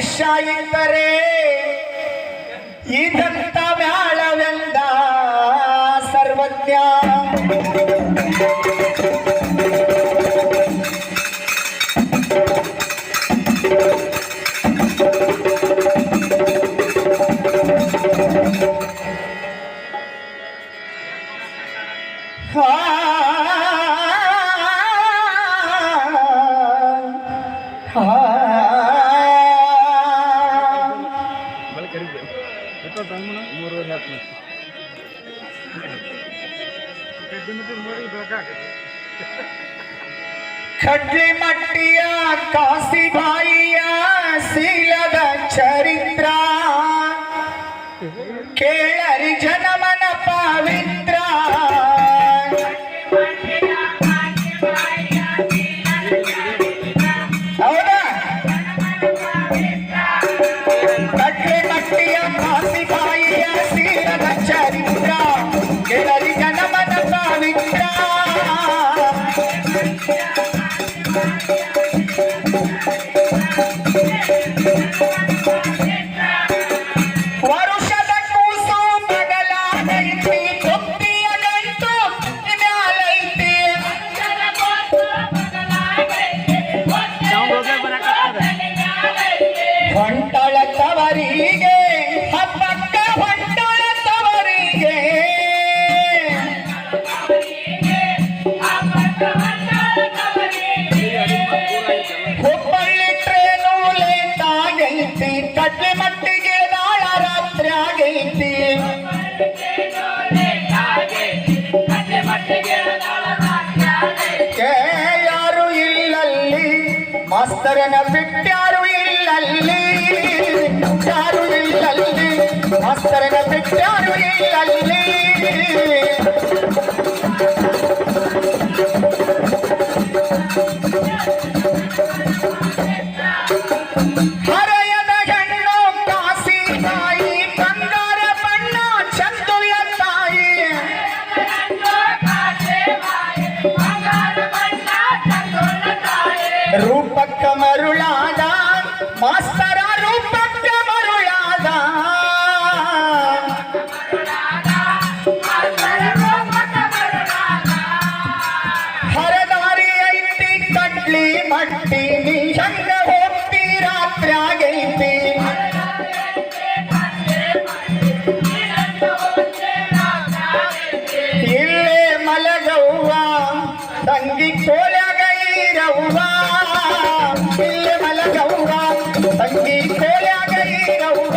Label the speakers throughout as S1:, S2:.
S1: ಮನುಷ್ಯ ಇದ್ದರೆ ಈತ खड़ी मट्टिया काशी भाईया सीलद चरित्रा। केलर जनमन पवित्र ముద్దరన పెట్టారు ఇల్లల్లి. పెట్టారు ఇల్లల్లి ముద్దరన పెట్టారు ఇల్లల్లి. ಮಟ್ಲಿ ಮಟ್ಟಿ ಶಂಗ ಹೋಗ್ತಿ ರಾತ್ರಿ ಆಗೈತಿ. ಇಲ್ಲೇ ಮಲಗವ್ವ ತಂಗಿ ಕೋಲಾಗೈರವ್ವ ಇಲ್ಲೇ ಮಲಗವ್ವ ತಂಗಿ ಕೋಲಾಗೈರವ್ವ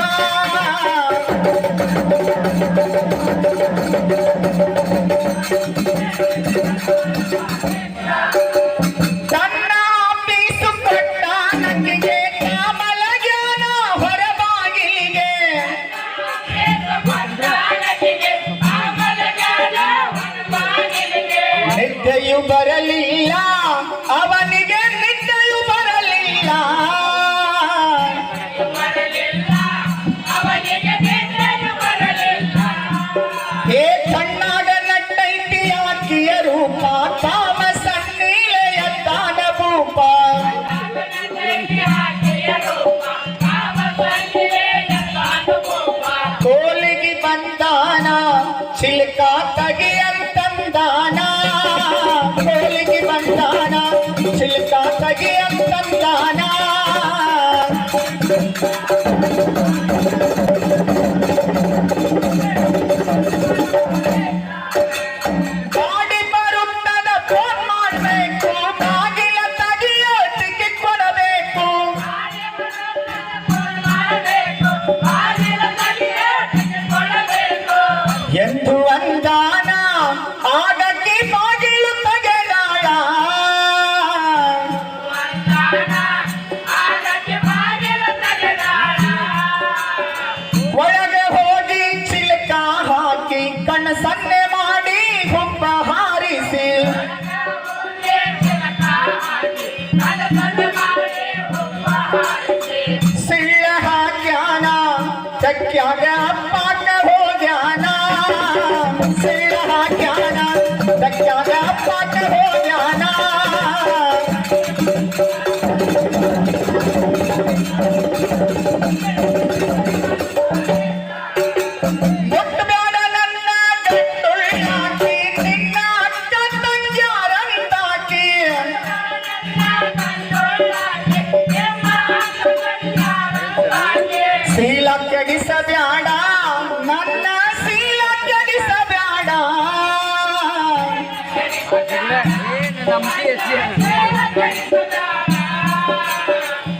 S1: ಬಂದಾನ ಚಿಲ್ಕ ತಗಿಯಂತಾನ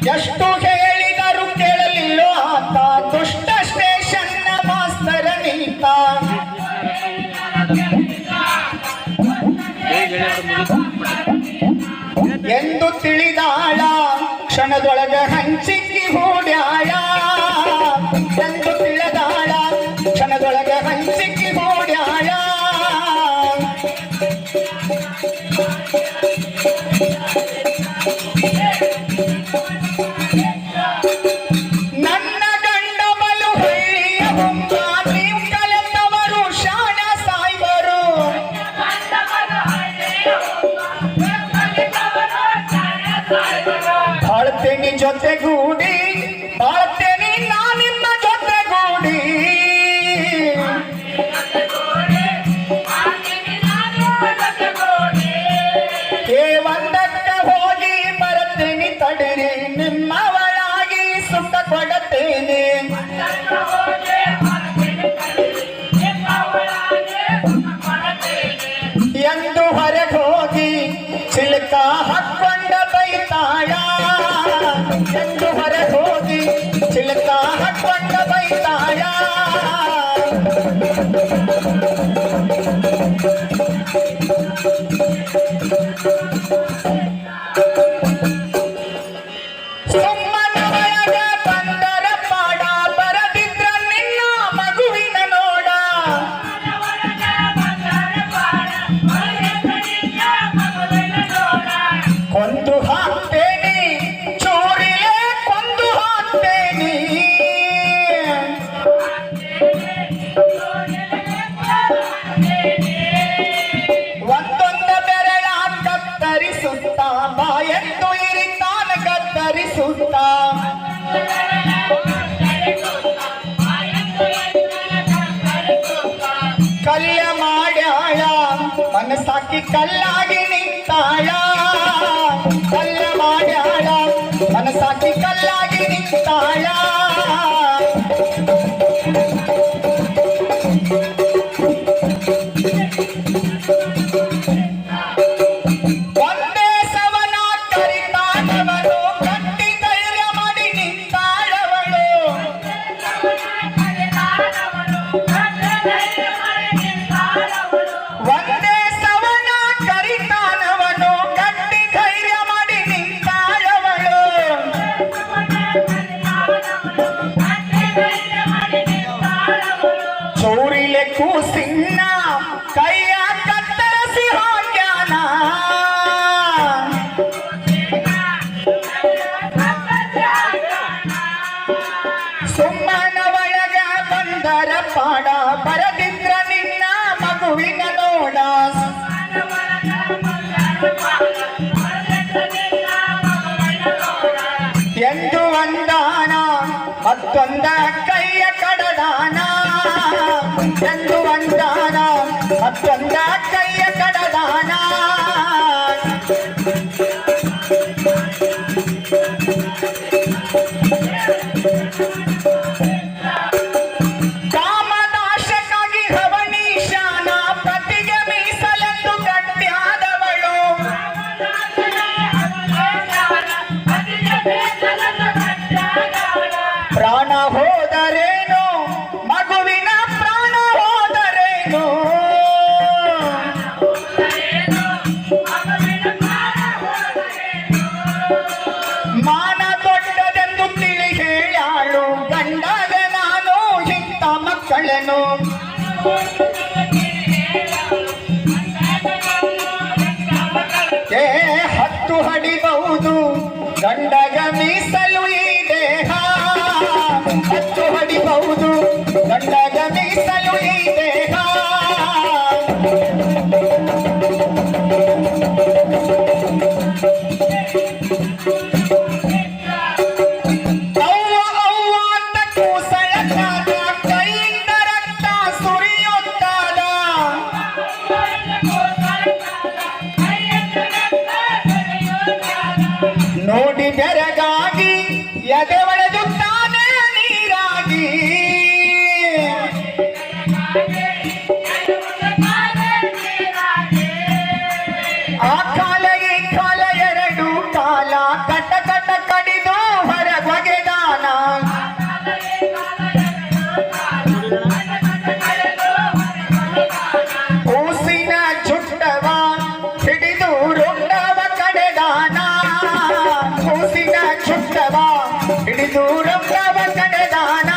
S1: ಎಷ್ಟು ಹೇಳಿದರು ಕೇಳಲಿಲ್ಲೋ ಆತ. ದುಷ್ಟ ಸ್ಟೇಷನ್ನ ಮಾಸ್ತರ ನಿಂತ. ಎಂದು ತಿಳಿದಾಳ. ಕ್ಷಣದೊಳಗೆ ಹಂಚಿ Thank you. சாக்கி கல்லாகி நின்றாயா வந்த கைய கடடானா வந்து வந்தானா? அப்பந்த ಆ ಕಾಲ ಈ ಕಾಲ ಎರಡು ಕಾಲ ಕಟ ಕಟ ಕಡಿದು ಹೊರಬಗೆದಾನ ಕೂಸಿನ ಚುಟ್ಟವ ಹಿಡಿದು ರೊಂಡವ ಕಡೆದಾನ ಕೂಸಿನ ಚುಟ್ಟವ ಹಿಡಿದು ರೊಂಡವ ಕಡೆದಾನ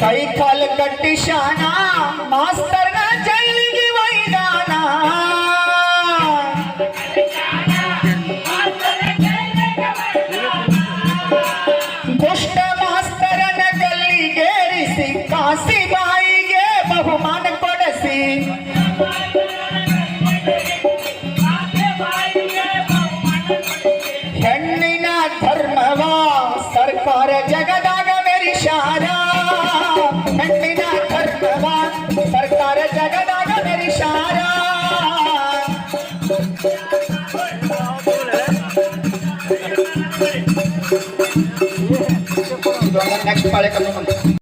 S1: कई खल कटिशाना मास्तर ಇವಾಗ ನೆಕ್ಸ್ಟ್ ಬಾಳೆಕನ್ನು